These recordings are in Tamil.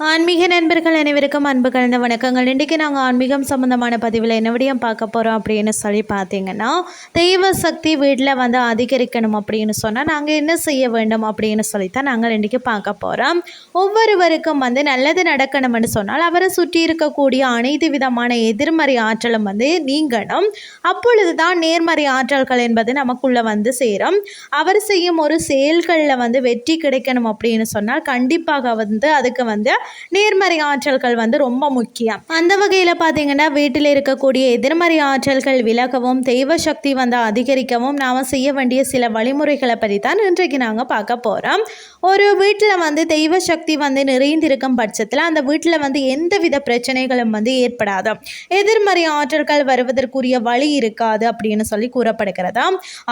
ஆன்மீக நண்பர்கள் அனைவருக்கும் அன்பு கலந்த வணக்கங்கள். இன்றைக்கி நாங்கள் ஆன்மீகம் சம்மந்தமான பதிவில் என்ன விடியும் பார்க்க போகிறோம் அப்படின்னு சொல்லி பார்த்தீங்கன்னா தெய்வ சக்தி வீட்டில் வந்து அதிகரிக்கணும் அப்படின்னு சொன்னால் நாங்கள் என்ன செய்ய வேண்டும் அப்படின்னு சொல்லித்தான் நாங்கள் இன்றைக்கி பார்க்க போகிறோம் ஒவ்வொருவருக்கும் வந்து நல்லது நடக்கணும்னு சொன்னால் அவரை சுற்றி இருக்கக்கூடிய அனைத்து விதமான எதிர்மறை ஆற்றலும் வந்து நீங்கணும். அப்பொழுது தான் நேர்மறை ஆற்றல்கள் என்பது நமக்குள்ளே வந்து சேரும். அவர் செய்யும் ஒரு செயல்களில் வந்து வெற்றி கிடைக்கணும் அப்படின்னு சொன்னால் கண்டிப்பாக வந்து அதுக்கு வந்து நேர்மறை ஆற்றல்கள் வந்து ரொம்ப முக்கியம். அந்த வகையில் பார்த்தீங்கன்னா வீட்டில் இருக்கக்கூடிய எதிர்மறை ஆற்றல்கள் விலகவும் தெய்வ சக்தி வந்து அதிகரிக்கவும் நாம் செய்ய வேண்டிய சில வழிமுறைகளை பற்றி தான் இன்றைக்கு நாங்கள் பார்க்க போகிறோம் ஒரு வீட்டில் வந்து தெய்வ சக்தி வந்து நிறைந்திருக்கும் பட்சத்தில் அந்த வீட்டில் வந்து எந்தவித பிரச்சனைகளும் வந்து ஏற்படாது. எதிர்மறை ஆற்றல்கள் வருவதற்குரிய வழி இருக்காது அப்படின்னு சொல்லி கூறப்படுகிறதா?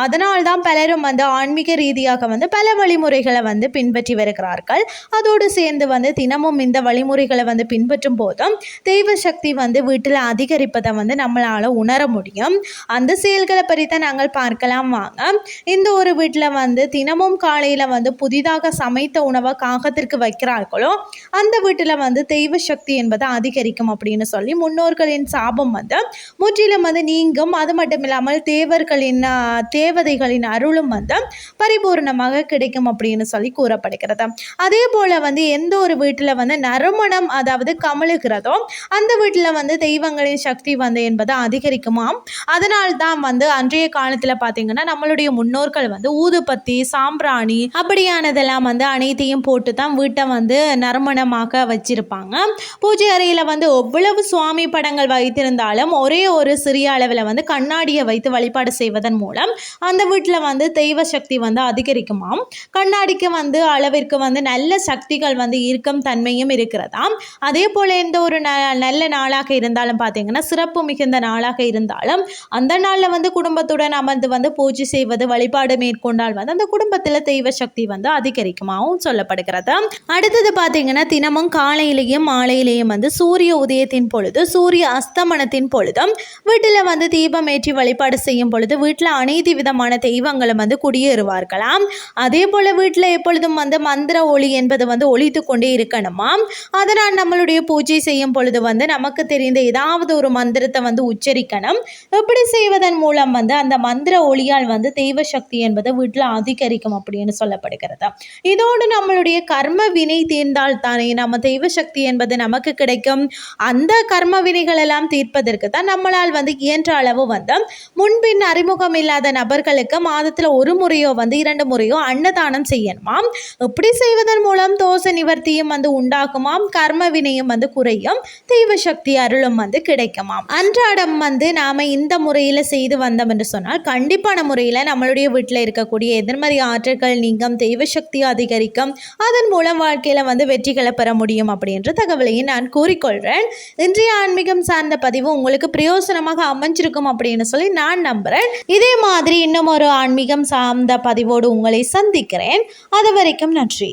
அதனால் தான் பலரும் வந்து ஆன்மீக ரீதியாக வந்து பல வழிமுறைகளை வந்து பின்பற்றி வருகிறார்கள். அதோடு சேர்ந்து வந்து தினமும் இந்த வழிமுறைகளை வந்து பின்பற்றும் போதும் தெய்வ சக்தி வந்து வீட்டில் அதிகரிப்பதை வந்து நம்மளால் உணர முடியும். அந்த செயல்களை பற்றி நாங்கள் பார்க்கலாம். வாங்க. இந்த ஒரு வீட்டில் வந்து தினமும் காலையில் வந்து புதிதாக சமைத்த உணவை காகத்திற்கு வைக்கிறார்களோ அந்த வீட்டில் வந்து தெய்வ சக்தி என்பது அதிகரிக்கும் அப்படின்னு சொல்லி முன்னோர்களின் சாபம் வந்து முற்றிலும் வந்து நீங்கும். அது மட்டும் இல்லாமல் தேவர்களின் தேவதைகளின் அருளும் வந்து பரிபூர்ணமாக கிடைக்கும் அப்படின்னு சொல்லி கூறப்படுகிறது. அதே போல் வந்து எந்த ஒரு வீட்டில் வந்து நறுமணம் அதாவது கமழுகிறதோ அந்த வீட்டில் வந்து தெய்வங்களின் சக்தி வந்து என்பது அதிகரிக்குமாம். அதனால் தான் வந்து அன்றைய காலத்தில் பார்த்தீங்கன்னா நம்மளுடைய முன்னோர்கள் வந்து ஊதுபத்தி சாம்பிராணி அப்படியானதெல்லாம் வந்து அனைத்தையும் போட்டு தான் வீட்டை வந்து நறுமணமாக வச்சிருப்பாங்க. பூஜை அறையில் வந்து எவ்வளவு சுவாமி படங்கள் வைத்திருந்தாலும் ஒரே ஒரு சிறிய அளவில் வந்து கண்ணாடியை வைத்து வழிபாடு செய்வதன் மூலம் அந்த வீட்டில் வந்து தெய்வ சக்தி வந்து அதிகரிக்குமாம். கண்ணாடிக்கு வந்து அளவிற்கு வந்து நல்ல சக்திகள் வந்து இருக்கும் தன்மையும் இருக்கிறதாம். அதே போல் எந்த ஒரு ந நல்ல நாளாக இருந்தாலும் பார்த்தீங்கன்னா சிறப்பு மிகுந்த நாளாக இருந்தாலும் அந்த நாளில் வந்து குடும்பத்துடன் அமர்ந்து வந்து பூஜை செய்வது வழிபாடு மேற்கொண்டால் வந்து அந்த குடும்பத்தில் தெய்வ சக்தி வந்து அதிகரிக்குமாவும் சொல்லப்படுகிறது. அடுத்தது பார்த்தீங்கன்னா தினமும் காலையிலேயும் மாலையிலேயும் வந்து சூரிய உதயத்தின் பொழுது சூரிய அஸ்தமனத்தின் பொழுதும் வீட்டில் வந்து தீபம் ஏற்றி வழிபாடு செய்யும் பொழுது வீட்டில் அனைத்து விதமான தெய்வங்களும் வந்து குடியேறுவார்களாம். அதே போல் வீட்டில் எப்பொழுதும் வந்து மந்திர ஒளி என்பது வந்து ஒழித்து கொண்டே இருக்கணுமா? அதனால் நம்மளுடைய பூஜை செய்யும் பொழுது வந்து நமக்கு தெரிந்த ஏதாவது ஒரு மந்திரத்தை வந்து உச்சரிக்கணும். இப்படி செய்வதன் மூலம் வந்து அந்த மந்திர ஒளியால் வந்து தெய்வ சக்தி என்பது வீட்டில் அதிகரிக்கும் அப்படின்னு சொல்லப்படுகிறது. இதோடு நம்மளுடைய கர்ம வினை தீர்ந்தால் தானே நம்ம தெய்வ சக்தி என்பது நமக்கு கிடைக்கும். அந்த கர்ம வினைகள் எல்லாம் தீர்ப்பதற்கு தான் நம்மளால் வந்து இயன்ற அளவு வந்து முன்பின் அறிமுகம் இல்லாத நபர்களுக்கு மாதத்தில் ஒரு முறையோ வந்து இரண்டு முறையோ அன்னதானம் செய்யணுமாம் இப்படி செய்வதன் மூலம் தோசை நிவர்த்தியும் வந்து உண்டாகுமாம் கர்ம வினையும் வந்து குறையும். தெய்வ சக்தி அருளும் வந்து கிடைக்குமாம். அன்றாடம் வந்து நாம் இந்த முறையில் செய்து வந்தோம் என்று சொன்னால் கண்டிப்பான முறையில் நம்மளுடைய வீட்டில் இருக்கக்கூடிய எதிர்மறை ஆற்றல்கள் நீங்கும் தெய்வ சக்தி அதிகரிக்கும் அதன் மூலம் வாழ்க்கையில் வந்து வெற்றிகளை பெற முடியும் அப்படின்ற தகவலையும் நான் கூறிக்கொள்கிறேன் இன்றைய ஆன்மீகம் சார்ந்த பதிவு உங்களுக்கு பிரயோசனமாக அமைஞ்சிருக்கும் அப்படின்னு சொல்லி நான் நம்புகிறேன் இதே மாதிரி இன்னும் ஒரு ஆன்மீகம் சார்ந்த பதிவோடு உங்களை சந்திக்கிறேன். அது வரைக்கும் நன்றி.